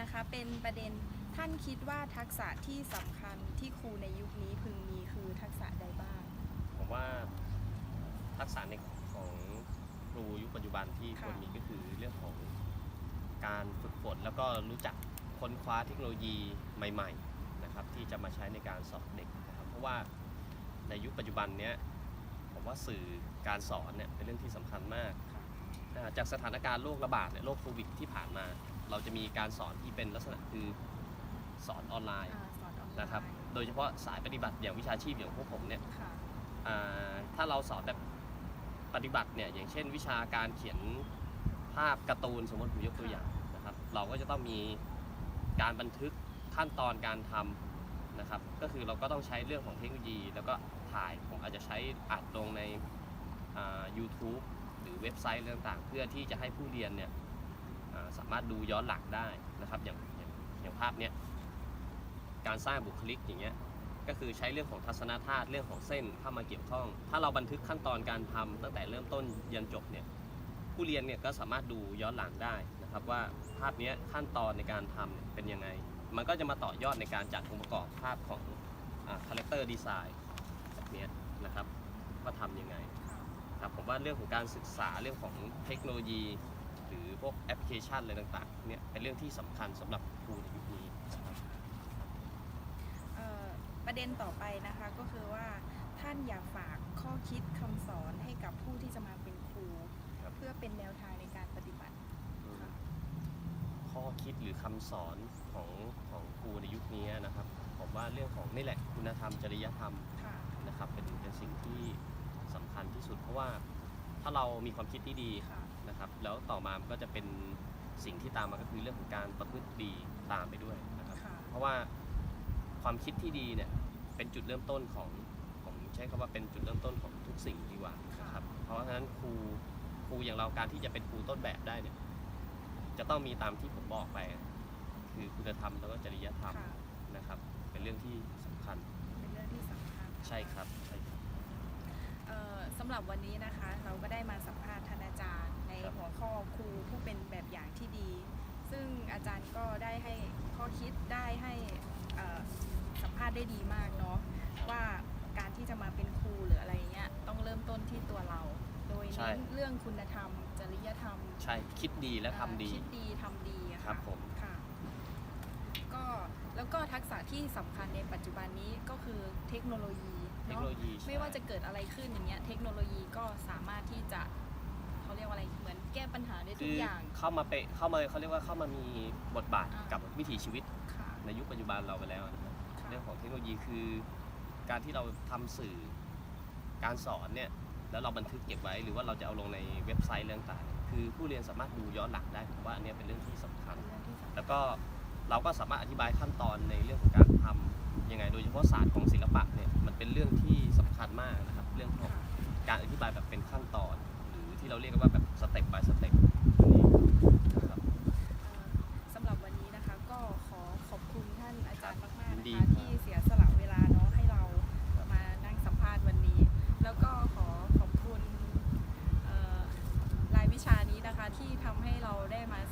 นะคะ เป็นประเด็นท่านคิดว่าทักษะที่สำคัญที่ครูในยุคนี้พึงมีคือทักษะใดบ้าง ผมว่าทักษะในของครูยุคปัจจุบันที่ควรมีก็คือเรื่องของการฝึกฝนแล้วก็รู้จักค้นคว้าเทคโนโลยีใหม่ๆนะครับที่จะมาใช้ในการสอนเด็กนะครับเพราะว่าในยุคปัจจุบันเนี้ยผมว่าสื่อการสอนเนี่ยเป็นเรื่องที่สำคัญมาก จากสถานการณ์โรคระบาดเนี่ยโรคโควิดที่ผ่านมา เราจะมีการสอนที่เป็นลักษณะคือสอนออนไลน์อ่าสอนออนไลน์นะครับ โดยเฉพาะสายปฏิบัติอย่างวิชาชีพอย่างพวกผมเนี่ยค่ะอ่าถ้าเราสอนแบบปฏิบัติเนี่ยอย่างเช่น วิชาการเขียนภาพการ์ตูนสมมติผมยกตัวอย่างนะครับ เราก็จะต้องมีการบันทึกขั้นตอนการทำนะครับ ก็คือเราก็ต้องใช้เรื่องของเทคโนโลยี แล้วก็ถ่ายผมอาจจะใช้อัดลงในอ่า YouTube หรือเว็บไซต์เรื่องต่างๆ เพื่อที่จะให้ผู้เรียนเนี่ยสามารถดูย้อนหลังได้นะครับอย่างอย่างางภาพเนี้ยการสร้างบุคลิกอย่างเงี้ยก็คือใช้เรื่องของทัศนธาตุเรื่องของเส้นเข้ามาเกี่ยวข้อง ถ้าเราบันทึกขั้นตอนการทำตั้งแต่เริ่มต้นยันจบเนี่ยผู้เรียนเนี่ยก็สามารถดูย้อนหลังได้นะครับว่าภาพเนี้ยขั้นตอนในการทำเนี่ยเป็นยังไง มันก็จะมาต่อยอดในการจัดองค์ประกอบภาพของคาแรคเตอร์ดีไซน์แบบเนี้ยนะครับว่าทำยังไง ครับผมว่าเรื่องของการศึกษาเรื่องของเทคโนโลยี หรือพวกแอปพลิเคชันอะไรต่างๆเนี่ยเป็นเรื่องที่สำคัญสำหรับครูในยุคนี้นะครับเอ่อประเด็นต่อไปนะคะก็คือว่าท่านอยากฝากข้อคิดคำสอนให้กับผู้ที่จะมาเป็นครู ครับ เพื่อเป็นแนวทางในการปฏิบัติค่ะข้อคิดหรือคำสอนของของครูในยุคนี้นะครับ ผมว่าเรื่องของนี่แหละคุณธรรมจริยธรรม ค่ะ นะครับเป็นเป็นสิ่งที่ สำคัญที่สุด เพราะว่าถ้าเรามีความคิดที่ดีค่ะนะครับ แล้วต่อมามันก็จะเป็นสิ่งที่ตามมาก็คือเรื่องของการประพฤติดีตามไปด้วยนะครับค่ะเพราะว่าความคิดที่ดีเนี่ยเป็นจุดเริ่มต้นของผมใช้คำว่าเป็นจุดเริ่มต้นของทุกสิ่งดีกว่านะครับเพราะฉะนั้นครูครูอย่างเราการที่จะเป็นครูต้นแบบได้เนี่ยจะต้องมีตามที่ผมบอกไป คือคุณธรรมแล้วก็จริยธรรมค่ะนะครับ เป็นเรื่องที่สำคัญ เป็นเรื่องที่สำคัญ ใช่ครับใช่ครับเอ่อสำหรับวันนี้นะคะ เราก็ได้มาสัมภาษณ์ท่านอาจารย์ ในครับ หัวข้อครูผู้เป็นแบบอย่างที่ดี ซึ่งอาจารย์ก็ได้ให้ข้อคิดได้ให้เอ่อสัมภาษณ์ได้ดีมากเนาะว่าการที่จะมาเป็นครูหรืออะไรเงี้ยต้องเริ่มต้นที่ตัวเรา โดยใช่ เน้นเรื่องคุณธรรม จริยธรรมใช่คิดดีและทำดีคิดดีทำดีอะครับผม ค่ะก็แล้วก็ทักษะที่สำคัญในปัจจุบันนี้ก็คือเทคโนโลยี เทคเนาะโนโลยีใช่ไม่ว่าจะเกิดอะไรขึ้นอย่างเงี้ยเทคโนโลยีก็สามารถที่จะเขาเรียกว่าอะไรเหมือนแก้ปัญหาได้ทุคืกออย่างเข้ามาเปะเข้ามาเขาเรียกว่าเข้ามามีบทบาทอ่ากักับวิถีชีวิตค่ะในยุคปัจจุบันเราไปแล้วนะครับค่ะเรื่องของเทคโนโลยีคือ การที่เราทำสื่อการสอนเนี่ยแล้วเราบันทึกเก็บไว้หรือว่าเราจะเอาลงในเว็บไซต์เรื่องต่างๆคือผู้เรียนสามารถดูย้อนหลังได้ผมว่าอันเนี้ยเป็นเรื่องที่สำคัญเป็นเรื่องที่สำคัญ แล้วก็เราก็สามารถอธิบายขั้นตอนในเรื่องของการทำ ยังไง โดยเฉพาะศาสตร์ของศิลปะเนี่ยมันเป็นเรื่องที่สำคัญมากนะครับ เรื่องของค่ะการอธิบายแบบเป็นขั้นตอน หรือที่เราเรียกกันว่าแบบสเต็ป by สเต็ปครับเอ่อสำหรับวันนี้นะคะก็ขอขอบคุณท่านอาจารย์มากๆยินนะดีคะครับที่เสียสละเวลาเนาะให้เราครับมานั่งสัมภาษณ์วันนี้ แล้วก็ขอขอบคุณเอ่อรายวิชานี้นะคะที่ทำให้เราได้มาสัม